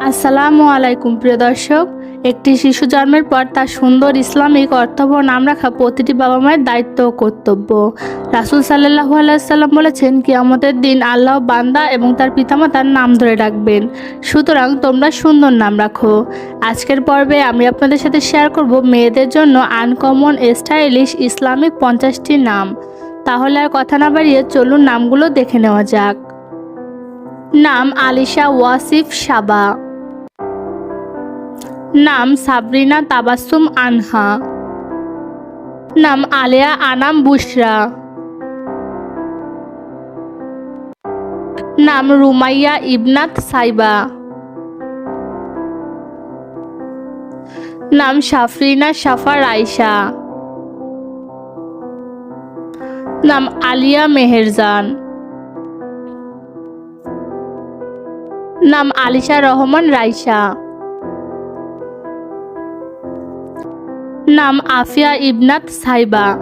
আসসালামু আলাইকুম, প্রিয় দর্শক। একটি শিশু জন্মের পর তার সুন্দর ইসলামিক অর্থবহ নাম রাখা প্রতিটি বাবা মায়ের দায়িত্ব ও কর্তব্য। রাসুল সাল্লাহু আলাইসাল্লাম বলেছেন কি আমাদের দিন আল্লাহ বান্দা এবং তার পিতামাতার নাম ধরে রাখবেন সুতরাং তোমরা সুন্দর নাম রাখো। আজকের পর্বে আমি আপনাদের সাথে শেয়ার করব মেয়েদের জন্য আনকমন স্টাইলিশ ইসলামিক পঞ্চাশটি নাম। তাহলে আর কথা না বাড়িয়ে চলুন নামগুলো দেখে নেওয়া যাক। নাম আলিশা ওয়াসিফ সাবা। নাম সাবরিনা তাবাসুম আনহা। নাম আলেয়া আনাম বুশরা। নাম রুমাইয়া ইবনাত সাইবা। নাম সাফরিনা শাফা রাইসা নাম আলিয়া মেহেরজান। নাম আলিশা রহমান রাইসা নাম আফিয়া ইবনাত সাইবা।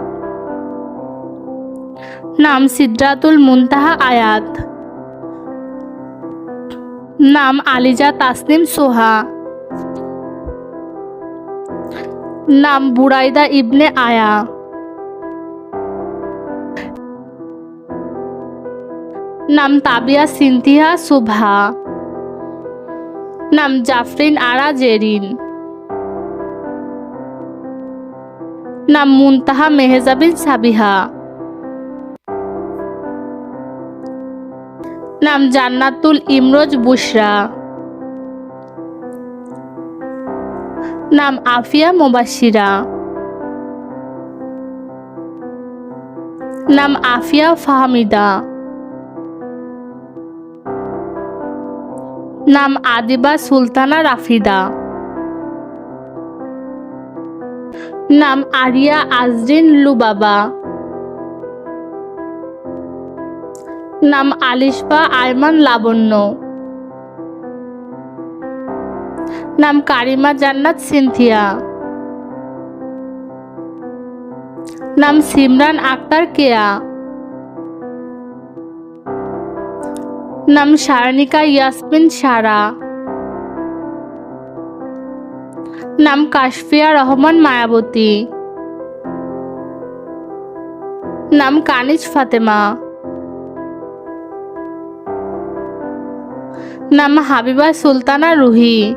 নাম সিদ্রাতুল মুনতাহা আয়াত। নাম আলিজা তাসনিম সোহা। নাম বুরাইদা ইবনে আয়া। নাম তাবিয়া সিনথিয়া সুভা। নাম জাফরিন আরা জেরিন। নাম মুনতাহা মেহজাবিন সাবিহা। নাম জান্নাতুল ইমরোজ বুশরা। নাম আফিয়া মোবাশিরা। নাম আফিয়া ফাহমিদা। নাম আদিবা সুলতানা রাফিদা। নাম আরিয়া আজরিন লুবাবা। নাম আলিশবা আয়মান লাবণ্য। নাম কারিমা জান্নাত সিনথিয়া। নাম সিমরান আক্তার কেয়া। নাম সারণিকা ইয়াসমিন সারা। নাম কাশফিয়া রহমান মায়াবতী। নাম কানিজ ফাতেমা। নাম হাবিবা সুলতানা রুহি।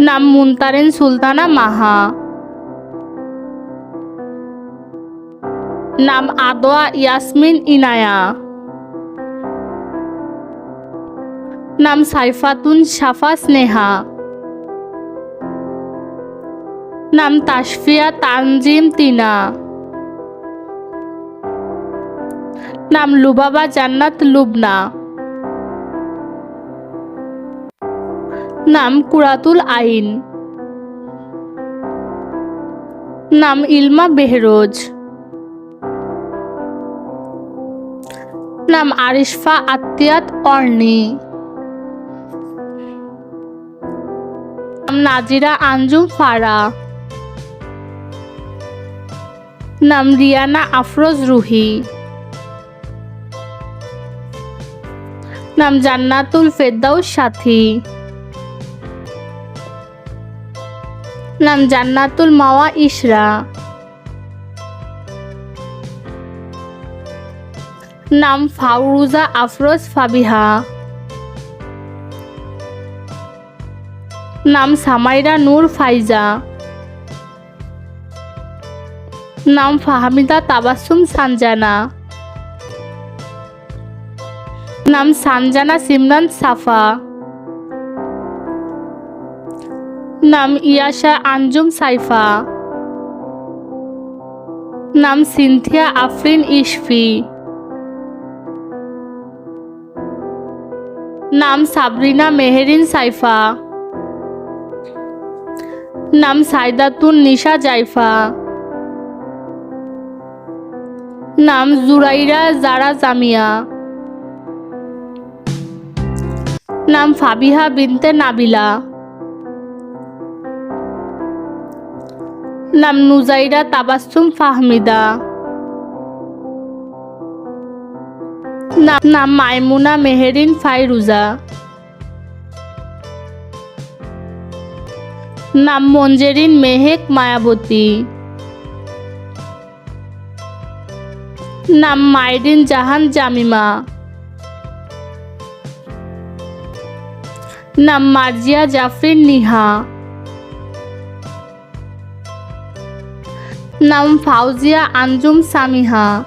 নাম মুনতারিন সুলতানা মাহা। নাম আদোয়া ইয়াসমিন ইনায়া। নাম সাইফাতুন সাফা স্নেহা। নাম তাসফিয়া তানজিম তিনা। নাম লুবাবা জান্নাত লুবনা। নাম কুরাতুল আইন। নাম ইলমা বেহরোজ। নাম আরিশফা আত্মিয়াত অর্নি। নাজিরা আঞ্জুম ফারা। নাম রিয়ানা আফরোজ রুহি। নাম জান্নাতুল ফেরদাউস সাথী। নাম জান্নাতুল মাওয়া ইশরা। নাম ফাউরুজা আফরোজ ফাবিহা। নাম সামাইরা নূর ফাইজা। নাম ফাহামিদা তাবাসুম সানজানা। নাম সানজানা সিমরান সাফা। নাম ইয়াশা আঞ্জুম সাইফা। নাম সিনথিয়া আফরিন ইশফি। নাম সাবরিনা মেহেরিন সাইফা। নাম সাইদাতুন নিশা জাইফা। নাম জুরাইরা জারা জামিয়া। নাম ফাবিহা বিনতে নাবিলা। নাম নুজাইরা তাবাসুম ফাহমিদা। নাম মাইমুনা মেহেরিন ফাইরুজা। নাম মঞ্জেরিন মেহেক মায়াবতী। নাম মাইরিন জাহান জামিমা। নাম মার্জিয়া জাফরিন নিহা। নাম ফাউজিয়া আঞ্জুম সামিহা।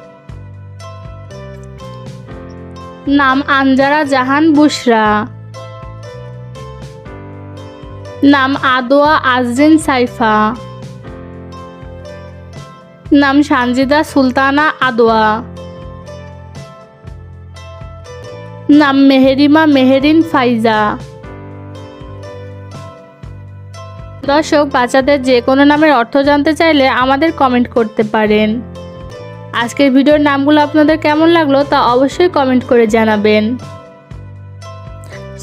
নাম আঞ্জারা জাহান বুশরা। নাম আদোয়া আজরিন সাইফা। নাম সানজিদা সুলতানা আদোয়া। নাম মেহেরিমা মেহেরিন ফাইজা। দর্শক, বাচ্চাদের যে কোনো নামের অর্থ জানতে চাইলে আমাদের কমেন্ট করতে পারেন। আজকের ভিডিওর নামগুলো আপনাদের কেমন লাগল তা অবশ্যই কমেন্ট করে জানাবেন।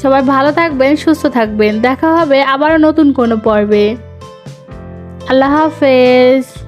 সবাই ভালো থাকবেন সুস্থ থাকবেন। দেখা হবে আবারও নতুন কোনো পর্বে। আল্লাহ হাফেজ।